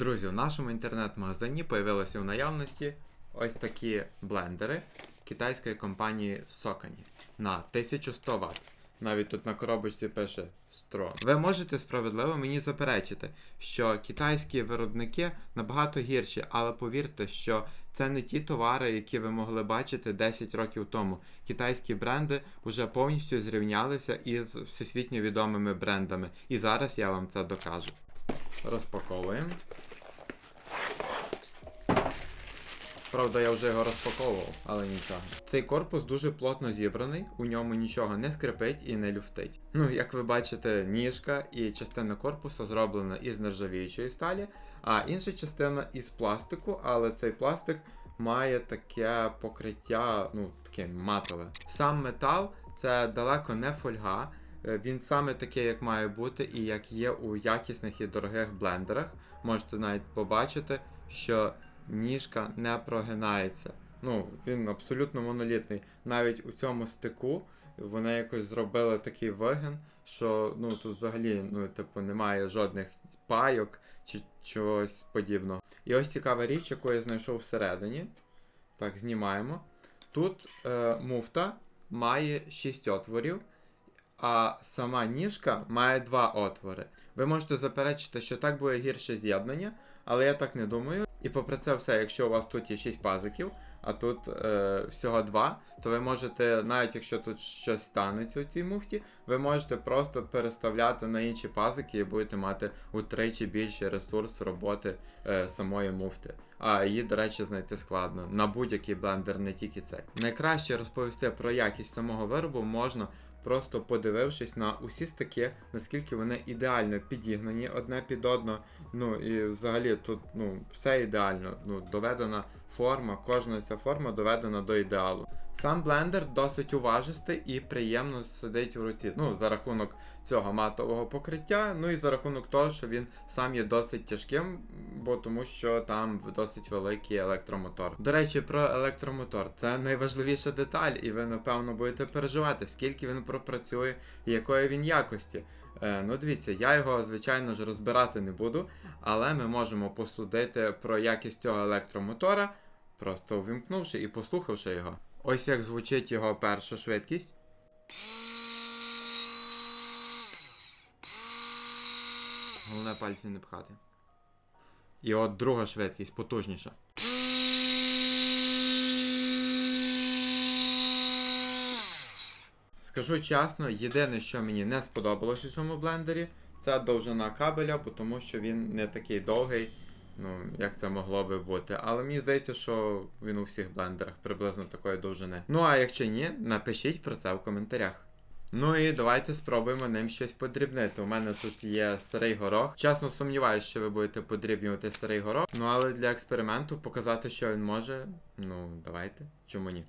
Друзі, у нашому інтернет-магазині появилися в наявності ось такі блендери китайської компанії Sokani на 1100 Вт. Навіть тут на коробочці пише Strong. Ви можете справедливо мені заперечити, що китайські виробники набагато гірші, але повірте, що це не ті товари, які ви могли бачити 10 років тому. Китайські бренди вже повністю зрівнялися із всесвітньо відомими брендами. І зараз я вам це докажу. Розпаковуємо. Правда, я вже його розпаковував, але нічого. Цей корпус дуже плотно зібраний, у ньому нічого не скрипить і не люфтить. Ну, як ви бачите, ніжка і частина корпуса зроблена із нержавіючої сталі, а інша частина із пластику, але цей пластик має таке покриття, ну, таке матове. Сам метал це далеко не фольга. Е, Він саме такий, як має бути, і як є у якісних і дорогих блендерах. Можете навіть побачити, що ніжка не прогинається. Ну, він абсолютно монолітний. Навіть у цьому стику вони якось зробили такий вигин, що ну тут взагалі ну, типу, немає жодних пайок чи чогось подібного. І ось цікава річ, яку я знайшов всередині. Так, знімаємо. Тут е, муфта має 6 отворів, а сама ніжка має 2 отвори. Ви можете заперечити, що так буде гірше з'єднання, але я так не думаю. І попри це все, якщо у вас тут є 6 пазиків, а тут е, всього 2, то ви можете, навіть якщо тут щось станеться у цій муфті, ви можете просто переставляти на інші пазики і будете мати утричі більший ресурс роботи е, самої муфти. А її, до речі, знайти складно на будь-який блендер, не тільки цей. Найкраще розповісти про якість самого виробу можна просто подивившись на усі стики, наскільки вони ідеально підігнані одне під одно. Ну і взагалі тут ну, все ідеально. Ну, доведена форма, кожна ця форма доведена до ідеалу. Сам блендер досить уважистий і приємно сидить у руці. Ну, за рахунок цього матового покриття, ну і за рахунок того, що він сам є досить тяжким, бо тому що там досить великий електромотор. До речі, про електромотор це найважливіша деталь, і ви напевно будете переживати, скільки він пропрацює і якої він якості. Е, ну, дивіться, я його, звичайно ж, розбирати не буду, але ми можемо посудити про якість цього електромотора, просто вимкнувши і послухавши його. Ось як звучить його перша швидкість. Головне пальці не пхати. І от друга швидкість, потужніша. Скажу чесно, єдине, що мені не сподобалось у цьому блендері, це довжина кабеля, тому що він не такий довгий, ну, як це могло би бути. Але мені здається, що він у всіх блендерах приблизно такої довжини. Ну а якщо ні, напишіть про це в коментарях. Ну і давайте спробуємо ним щось подрібнити. У мене тут є старий горох. Чесно сумніваюся, що ви будете подрібнювати старий горох. Ну але для експерименту показати, що він може. Ну, давайте. Чому ні?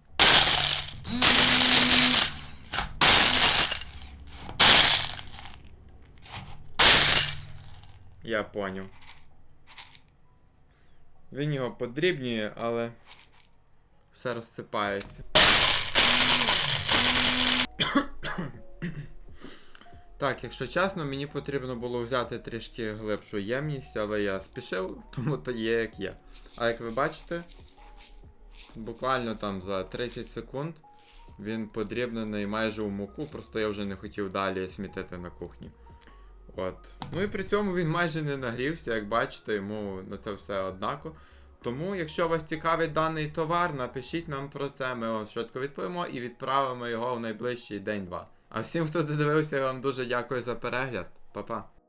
Я поняв. Він його подрібнює, але все розсипається. Так, якщо чесно, мені потрібно було взяти трішки глибшу ємність, але я спішив, тому то є як є. А як ви бачите, буквально там за 30 секунд він подрібнений майже у муку, просто я вже не хотів далі смітити на кухні. От. Ну і при цьому він майже не нагрівся, як бачите, йому на це все однако. Тому, якщо вас цікавить даний товар, напишіть нам про це, ми вам швидко відповімо і відправимо його в найближчий день-два. А всім, хто додивився, я вам дуже дякую за перегляд. Па-па.